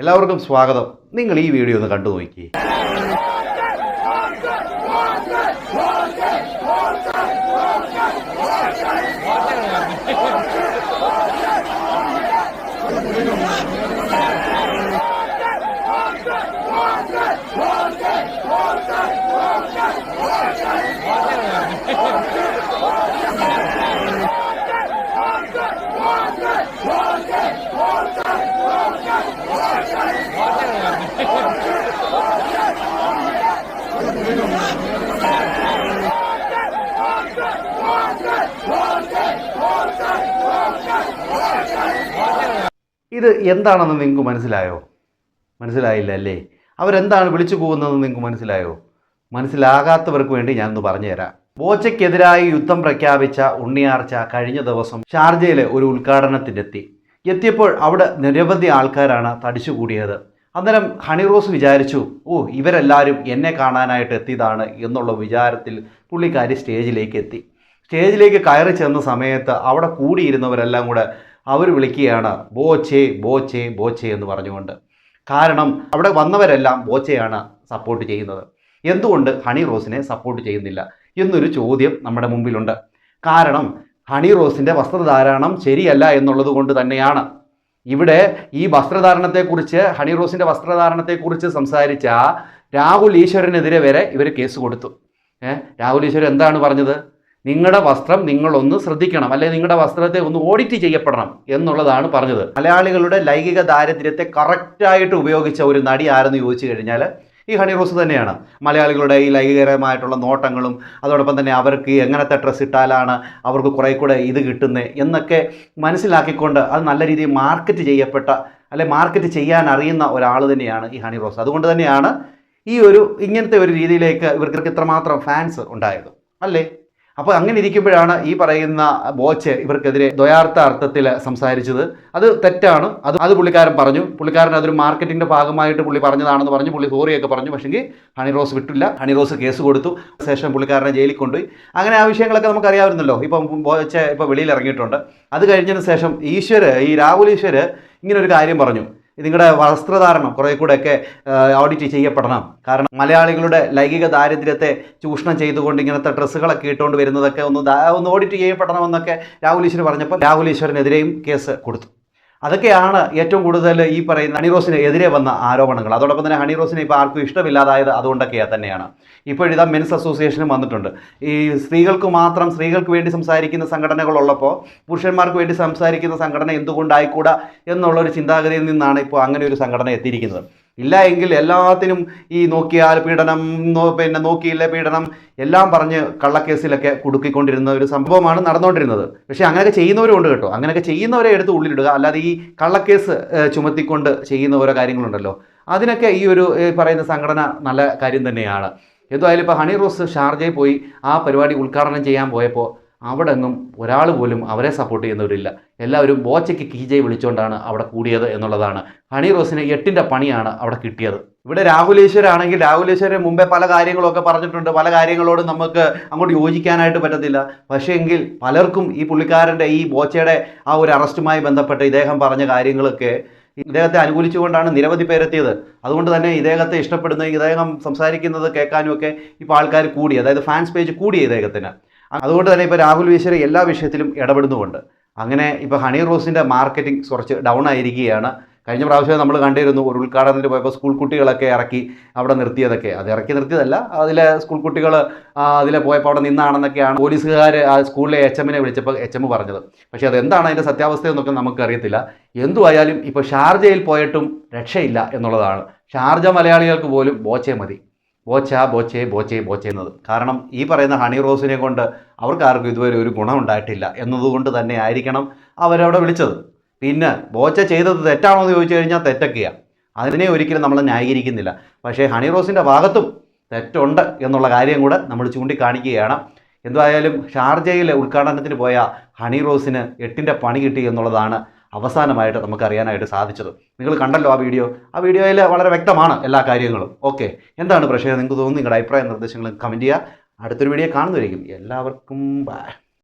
എല്ലാവർക്കും സ്വാഗതം. നിങ്ങൾ ഈ വീഡിയോ ഒന്ന് കണ്ടു നോക്കി. ഇത് എന്താണെന്ന് നിങ്ങൾക്ക് മനസ്സിലായോ? മനസ്സിലായില്ല അല്ലേ അവരെന്താണ് വിളിച്ചു പോകുന്നതെന്ന് നിങ്ങൾക്ക് മനസ്സിലായോ? മനസ്സിലാകാത്തവർക്ക് വേണ്ടി ഞാനൊന്ന് പറഞ്ഞുതരാം. ബോച്ചയ്ക്കെതിരായി യുദ്ധം പ്രഖ്യാപിച്ച ഉണ്ണിയാർച്ച കഴിഞ്ഞ ദിവസം ഷാർജയിലെ ഒരു ഉദ്ഘാടനത്തിനെത്തി. എത്തിയപ്പോൾ അവിടെ നിരവധി ആൾക്കാരാണ് തടിച്ചുകൂടിയത്. അന്നേരം ഹണിറോസ് വിചാരിച്ചു ഓ ഇവരെല്ലാവരും എന്നെ കാണാനായിട്ട് എത്തിയതാണ് എന്നുള്ള വിചാരത്തിൽ പുള്ളിക്കാരി സ്റ്റേജിലേക്ക് എത്തി. സ്റ്റേജിലേക്ക് കയറി ചെന്ന സമയത്ത് അവിടെ കൂടിയിരുന്നവരെല്ലാം കൂടെ അവർ വിളിക്കുകയാണ് ബോച്ചേ ബോച്ചേ ബോച്ചേ എന്ന് പറഞ്ഞുകൊണ്ട്. കാരണം അവിടെ വന്നവരെല്ലാം ബോച്ചയാണ് സപ്പോർട്ട് ചെയ്യുന്നത്. എന്തുകൊണ്ട് ഹണി റോസിനെ സപ്പോർട്ട് ചെയ്യുന്നില്ല എന്നൊരു ചോദ്യം നമ്മുടെ മുമ്പിലുണ്ട്. കാരണം ഹണി റോസിന്റെ വസ്ത്രധാരണം ശരിയല്ല എന്നുള്ളത് കൊണ്ട് തന്നെയാണ്. ഇവിടെ ഈ വസ്ത്രധാരണത്തെക്കുറിച്ച് ഹണി റോസിന്റെ വസ്ത്രധാരണത്തെക്കുറിച്ച് സംസാരിച്ച രാഹുൽ ഈശ്വരനെതിരെ വരെ ഇവർ കേസ് കൊടുത്തു. ഏഹ് രാഹുൽ ഈശ്വരൻ എന്താണ് പറഞ്ഞത്? നിങ്ങളുടെ വസ്ത്രം നിങ്ങളൊന്ന് ശ്രദ്ധിക്കണം. അല്ലെങ്കിൽ നിങ്ങളുടെ വസ്ത്രത്തെ ഒന്ന് ഓഡിറ്റ് ചെയ്യപ്പെടണം എന്നുള്ളതാണ് പറഞ്ഞത്. മലയാളികളുടെ ലൈംഗിക ദാരിദ്ര്യത്തെ കറക്റ്റായിട്ട് ഉപയോഗിച്ച ഒരു നടി ആരെന്ന് ചോദിച്ചു കഴിഞ്ഞാൽ ഈ ഹണി റോസ് തന്നെയാണ്. മലയാളികളുടെ ഈ ലൈംഗികരമായിട്ടുള്ള നോട്ടങ്ങളും അതോടൊപ്പം തന്നെ അവർക്ക് എങ്ങനത്തെ ഡ്രസ്സ് ഇട്ടാലാണ് അവർക്ക് കുറേ കൂടെ ഇത് കിട്ടുന്നത് എന്നൊക്കെ മനസ്സിലാക്കിക്കൊണ്ട് അത് നല്ല രീതിയിൽ മാർക്കറ്റ് ചെയ്യപ്പെട്ട അല്ലെ മാർക്കറ്റ് ചെയ്യാൻ അറിയുന്ന ഒരാൾ തന്നെയാണ് ഈ ഹണി റോസ്. അതുകൊണ്ട് തന്നെയാണ് ഈ ഒരു ഇങ്ങനത്തെ ഒരു രീതിയിലേക്ക് ഇവർക്ക് ഇത്രമാത്രം ഫാൻസ് ഉണ്ടായത്. അല്ലേ? അപ്പോൾ അങ്ങനെ ഇരിക്കുമ്പോഴാണ് ഈ പറയുന്ന ബോച്ച് ഇവർക്കെതിരെ ദ്വയാർത്ഥ അർത്ഥത്തിൽ സംസാരിച്ചത്. അത് തെറ്റാണ്. അത് അത് പുള്ളിക്കാരൻ പറഞ്ഞു. പുള്ളിക്കാരൻ അതൊരു മാർക്കറ്റിന്റെ ഭാഗമായിട്ട് പുള്ളി പറഞ്ഞതാണെന്ന് പറഞ്ഞു. പുള്ളി സോറിയൊക്കെ പറഞ്ഞു. പക്ഷേങ്കിൽ ഹണി റോസ് വിട്ടില്ല. ഹണി റോസ് കേസ് കൊടുത്തു. ശേഷം പുള്ളിക്കാരനെ ജയിലിൽ കൊണ്ടുപോയി. അങ്ങനെ ആ വിഷയങ്ങളൊക്കെ നമുക്ക് അറിയാമായിരുന്നല്ലോ. ഇപ്പം ബോച്ച ഇപ്പോൾ വെളിയിൽ ഇറങ്ങിയിട്ടുണ്ട്. അത് കഴിഞ്ഞതിന് ശേഷം ഈശ്വര് ഈ രാഹുൽ ഈശ്വര് ഇങ്ങനെ ഒരു കാര്യം പറഞ്ഞു. നിങ്ങളുടെ വസ്ത്രധാരണം കുറേ കൂടെയൊക്കെ ഓഡിറ്റ് ചെയ്യപ്പെടണം. കാരണം മലയാളികളുടെ ലൈംഗിക ദാരിദ്ര്യത്തെ ചൂഷണം ചെയ്തുകൊണ്ട് ഇങ്ങനത്തെ ഡ്രസ്സുകളൊക്കെ ഇട്ടുകൊണ്ട് വരുന്നതൊക്കെ ഒന്ന് ഒന്ന് ഓഡിറ്റ് ചെയ്യപ്പെടണമെന്നൊക്കെ രാഹുൽ ഈശ്വർ പറഞ്ഞപ്പോൾ രാഹുൽ ഈശ്വരനെതിരെയും കേസ് കൊടുത്തു. അതൊക്കെയാണ് ഏറ്റവും കൂടുതൽ ഈ പറയുന്ന ഹണിറോസിന് എതിരെ വന്ന ആരോപണങ്ങൾ. അതോടൊപ്പം തന്നെ ഹണിറോസിനെ ഇപ്പോൾ ആർക്കും ഇഷ്ടമില്ലാതായത് അതുകൊണ്ടൊക്കെ തന്നെയാണ്. ഇപ്പോഴിതാ മെൻസ് അസോസിയേഷനും വന്നിട്ടുണ്ട്. ഈ സ്ത്രീകൾക്ക് മാത്രം സ്ത്രീകൾക്ക് വേണ്ടി സംസാരിക്കുന്ന സംഘടനകളുള്ളപ്പോൾ പുരുഷന്മാർക്ക് വേണ്ടി സംസാരിക്കുന്ന സംഘടന എന്തുകൊണ്ടായിക്കൂടാ എന്നുള്ളൊരു ചിന്താഗതിയിൽ നിന്നാണ് ഇപ്പോൾ അങ്ങനെ ഒരു സംഘടന എത്തിയിരിക്കുന്നത്. ഇല്ല എങ്കിൽ എല്ലാത്തിനും ഈ നോക്കിയാൽ പീഡനം പിന്നെ നോക്കിയില്ല പീഡനം എല്ലാം പറഞ്ഞ് കള്ളക്കേസിലൊക്കെ കുടുക്കിക്കൊണ്ടിരുന്ന ഒരു സംഭവമാണ് നടന്നുകൊണ്ടിരുന്നത് പക്ഷേ അങ്ങനെയൊക്കെ ചെയ്യുന്നവരും ഉണ്ട് കേട്ടോ. അങ്ങനെയൊക്കെ ചെയ്യുന്നവരെ എടുത്ത് ഉള്ളിലിടുക. അല്ലാതെ ഈ കള്ളക്കേസ് ചുമത്തിക്കൊണ്ട് ചെയ്യുന്ന ഓരോ കാര്യങ്ങളുണ്ടല്ലോ. അതിനൊക്കെ ഈ ഒരു പറയുന്ന സംഘടന നല്ല കാര്യം തന്നെയാണ്. എന്തായാലും ഇപ്പോൾ ഹണി റോസ് ഷാർജയിൽ പോയി ആ പരിപാടി ഉദ്ഘാടനം ചെയ്യാൻ പോയപ്പോൾ അവിടെ എങ്ങും ഒരാൾ പോലും അവരെ സപ്പോർട്ട് ചെയ്യുന്നവരില്ല. എല്ലാവരും ബോച്ചയ്ക്ക് കീജയെ വിളിച്ചുകൊണ്ടാണ് അവിടെ കൂടിയത് എന്നുള്ളതാണ്. ഹണി റോസിന് എട്ടിന്റെ പണിയാണ് അവിടെ കിട്ടിയത്. ഇവിടെ രാഹുൽ ഈശ്വരാണെങ്കിൽ രാഹുൽ മുമ്പേ പല കാര്യങ്ങളൊക്കെ പറഞ്ഞിട്ടുണ്ട്. പല കാര്യങ്ങളോട് നമുക്ക് അങ്ങോട്ട് യോജിക്കാനായിട്ട് പറ്റത്തില്ല. പക്ഷേ എങ്കിൽ പലർക്കും ഈ പുള്ളിക്കാരന്റെ ഈ ബോച്ചയുടെ ആ ഒരു അറസ്റ്റുമായി ബന്ധപ്പെട്ട് ഇദ്ദേഹം പറഞ്ഞ കാര്യങ്ങളൊക്കെ ഇദ്ദേഹത്തെ അനുകൂലിച്ചുകൊണ്ടാണ് നിരവധി പേരെത്തിയത്. അതുകൊണ്ട് തന്നെ ഇദ്ദേഹത്തെ ഇഷ്ടപ്പെടുന്ന ഇദ്ദേഹം സംസാരിക്കുന്നത് കേൾക്കാനും ഒക്കെ ഇപ്പോൾ ആൾക്കാർ കൂടി അതായത് ഫാൻസ് പേജ് കൂടി ഇദ്ദേഹത്തിന്. അതുകൊണ്ട് തന്നെ ഇപ്പോൾ രാഹുൽ ഈശ്വർ എല്ലാ വിഷയത്തിലും ഇടപെടുന്നുമുണ്ട്. അങ്ങനെ ഇപ്പോൾ ഹണി റോസിന്റെ മാർക്കറ്റിംഗ് കുറച്ച് ഡൗൺ ആയിരിക്കുകയാണ്. കഴിഞ്ഞ പ്രാവശ്യം നമ്മൾ കണ്ടിരുന്നു ഒരു ഉദ്ഘാടനത്തിന് പോയപ്പോൾ സ്കൂൾ കുട്ടികളൊക്കെ ഇറക്കി അവിടെ നിർത്തിയതൊക്കെ. അത് ഇറക്കി നിർത്തിയതല്ല അതിലെ സ്കൂൾ കുട്ടികൾ അതിലെ പോയപ്പോൾ അവിടെ നിന്നാണെന്നൊക്കെയാണ് പോലീസുകാർ ആ സ്കൂളിലെ എച്ച് എമ്മിനെ വിളിച്ചപ്പോൾ എച്ച് എം പറഞ്ഞത്. പക്ഷേ അതെന്താണ് അതിന്റെ സത്യാവസ്ഥ എന്നൊക്കെ നമുക്കറിയത്തില്ല എന്തുവായാലും ഇപ്പോൾ ഷാർജയിൽ പോയിട്ടും രക്ഷയില്ല എന്നുള്ളതാണ്. ഷാർജ മലയാളികൾക്ക് പോലും ബോച്ചെ മതി. ബോച്ച ബോച്ചെ ബോച്ചെ ബോച്ചെ എന്നത്. കാരണം ഈ പറയുന്ന ഹണി റോസിനെ കൊണ്ട് അവർക്ക് ആർക്കും ഇതുവരെ ഒരു ഗുണമുണ്ടായിട്ടില്ല എന്നതുകൊണ്ട് തന്നെ ആയിരിക്കണം അവരവിടെ വിളിച്ചത്. പിന്നെ ബോച്ച ചെയ്തത് തെറ്റാണോ എന്ന് ചോദിച്ചു കഴിഞ്ഞാൽ തെറ്റൊക്കെയാണ് അതിനെ ഒരിക്കലും നമ്മൾ ന്യായീകരിക്കുന്നില്ല. പക്ഷേ ഹണി റോസിന്റെ ഭാഗത്തും തെറ്റുണ്ട് എന്നുള്ള കാര്യം കൂടെ നമ്മൾ ചൂണ്ടിക്കാണിക്കുകയാണ്. എന്തായാലും ഷാർജയിലെ ഉദ്ഘാടനത്തിന് പോയ ഹണി റോസിന് എട്ടിന്റെ പണി കിട്ടി എന്നുള്ളതാണ് അവസാനമായിട്ട് നമുക്കറിയാനായിട്ട് സാധിച്ചത്. നിങ്ങൾ കണ്ടല്ലോ ആ വീഡിയോ. ആ വീഡിയോയിൽ വളരെ വ്യക്തമാണ് എല്ലാ കാര്യങ്ങളും. ഓക്കെ. എന്താണ് പ്രശ്നം നിങ്ങൾക്ക് തോന്നുന്നു നിങ്ങളുടെ അഭിപ്രായ നിർദ്ദേശങ്ങളും കമന്റ് ചെയ്യുക. അടുത്തൊരു വീഡിയോ കാണുന്നതായിരിക്കും എല്ലാവർക്കും ബൈ